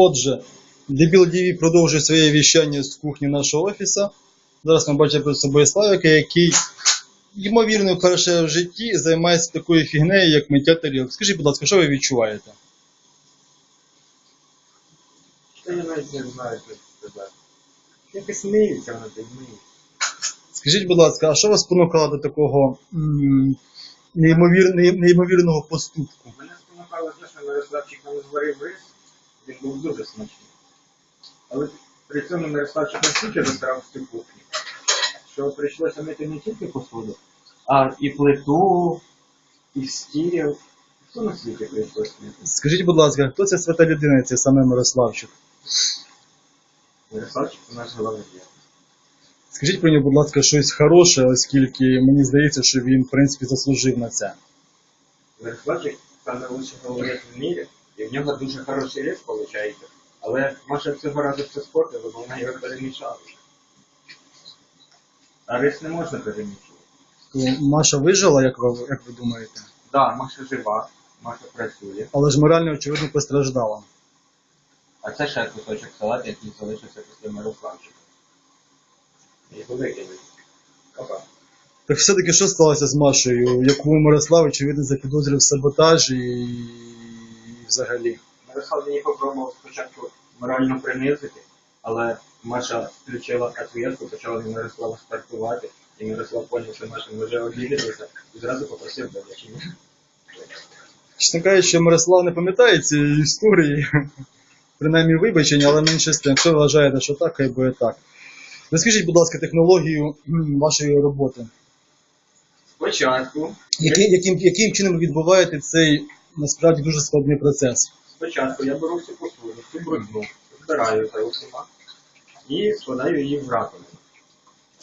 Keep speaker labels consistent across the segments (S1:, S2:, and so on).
S1: Отже, Дебіл ДВ продовжує своє віщання з кухні нашого офісу. Зараз ми бачимо перед собою Славіка, який, ймовірно, вперше в житті займається такою фігнею, як миття тарілок. Скажіть, будь ласка, що ви відчуваєте?
S2: Та я навіть не знаю, що сказати. Якось миється вона так миється.
S1: Скажіть, будь ласка, а що вас спонукало до такого м, неймовір, ней- неймовірного поступку?
S2: Мене спонукало те, що Мирославчик нам зварив рис, він був дуже смачний. Але при цьому Мирославчик настільки засрав цю кухню, що прийшлося мити не тільки посуду, а і плиту, і стіл. Все на світі прийшлося мити.
S1: Скажіть, будь ласка, хто ця свята людина, це саме Мирославчик?
S2: Мирославчик у нас головний.
S1: Скажіть про нього, будь ласка, щось хороше, оскільки мені здається, що він, в принципі, заслужив на це.
S2: Мирославчик саме лучший головець в мірі, і в нього дуже хороший рис виходить. Але Маша цього разу все спортила, бо вона його перемішала. А рис не можна перемішувати.
S1: То Маша вижила, як ви, як ви думаєте?
S2: Так, да, Маша жива, Маша працює.
S1: Але ж морально, очевидно, постраждала.
S2: А це ще кусочок салату, який залишився після Мирославчика. Його викинули. Опа.
S1: Так все-таки що сталося з Машею, яку Мирослав, очевидно, запідозрив в саботажі і взагалі?
S2: Мирослав її попробував спочатку морально принизити, але Маша включила ответку, почала на Мирослава стартувати, і Мирослав поняв, що Маша може обідатися, і зразу попросив вибачення.
S1: Чесно кажучи, Мирослав не пам'ятає цієї історії, принаймні вибачення, але менше з тим, якщо ви вважаєте, що так, хай буде так. Розкажіть, будь ласка, технологію вашої роботи.
S2: Спочатку,
S1: Яким, яким, яким чином ви відбуваєте цей насправді дуже складний процес?
S2: спочатку я беру цю посуду, цю брудну, збираю за усіма і складаю її в раковину.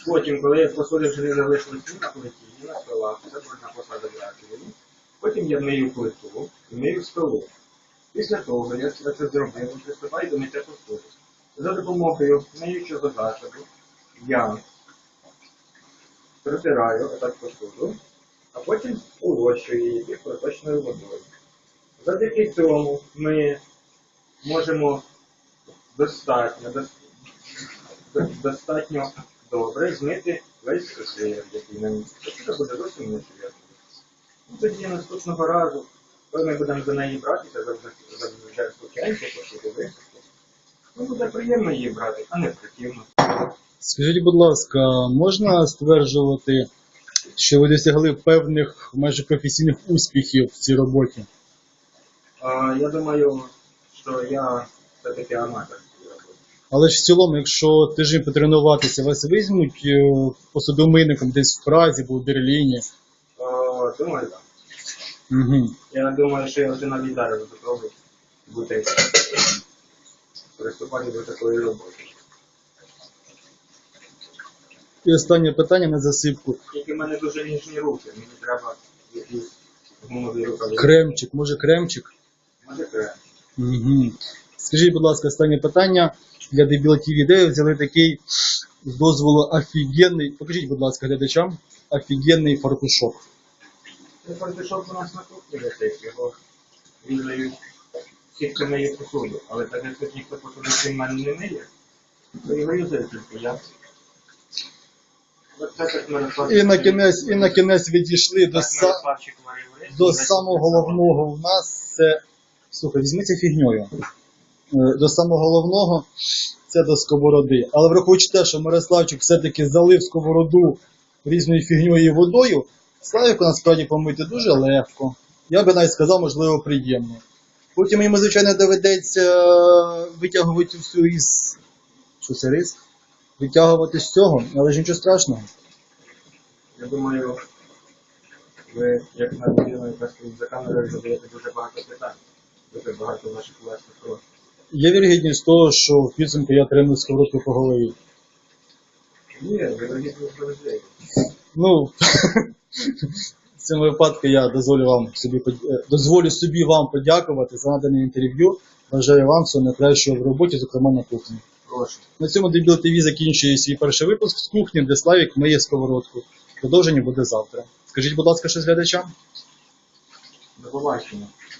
S2: Потім, коли посуди вже не залишилось на плиті, ні на столах, це брудна посада в раковині. Потім я мию плиту і мию столу. Після того, як я це зробив, приступаю до миття посуди. За допомогою миючого засобу я протираю отак посуду, а потім улощую її проточною водою. Завдяки цьому ми можемо достатньо, достатньо добре змити весь жир, який на місці. Це буде зовсім не жир. Ну, тоді наступного разу, коли ми будемо за неї братися, за посуду висохнути, ну буде приємно її брати, а не противно.
S1: Скажіть, будь ласка, можна стверджувати, що ви досягли певних майже професійних успіхів в цій роботі?
S2: Я думаю, що я все-таки аматор.
S1: Але ж в цілому, якщо тиждень потренуватися, вас візьмуть е, посудомийником десь в Празі або в Берліні.
S2: О, думаю, так.
S1: Угу.
S2: Я думаю, що я вже навіть зараз готовий бути приступати до такої роботи.
S1: І останнє питання на засипку.
S2: Тільки в мене дуже ніжні руки, мені треба якісь гумові рукавиці.
S1: Кремчик, може кремчик? Угу. Скажіть, будь ласка, останнє питання для Дебіла ТВ, де взяли такий з дозволу офігенний, покажіть, будь ласка, глядачам, офігенний фартушок.
S2: Це фартишок у нас на кухні висить, його різають хто миє посуду. Але так як тут ніхто посуду крім мене не миє, то його юзають тільки я.
S1: І на кінець, і на кінець відійшли до, са, до самого головного в нас це. Слухай, візьміться фігньою. Е, До самого головного це до сковороди. Але враховуючи те, що Мирославчик все-таки залив сковороду різною фігньою і водою, Славіку насправді помити дуже легко. Я би навіть сказав, можливо, приємно. Потім йому, звичайно, доведеться витягувати всю із. Що це рис? Витягувати з цього, але ж нічого страшного.
S2: Я думаю, ви, як на людину, за камерою, задаєте дуже багато питань. Дуже багато ваших власних років.
S1: Є вірогідність того, що в підсумку я отримую сковородку по голові.
S2: Ні, дорогі справедливі.
S1: Ну, в цьому випадку я дозволю вам собі е, дозволю собі вам подякувати за надане інтерв'ю. Бажаю вам всього найкращого в роботі, зокрема на кухні.
S2: Прошу.
S1: На цьому Дебіл ТВ закінчує свій перший випуск з кухні, де Славік миє сковородку. Продовження буде завтра. Скажіть, будь ласка, щось глядачам?
S2: До побачення.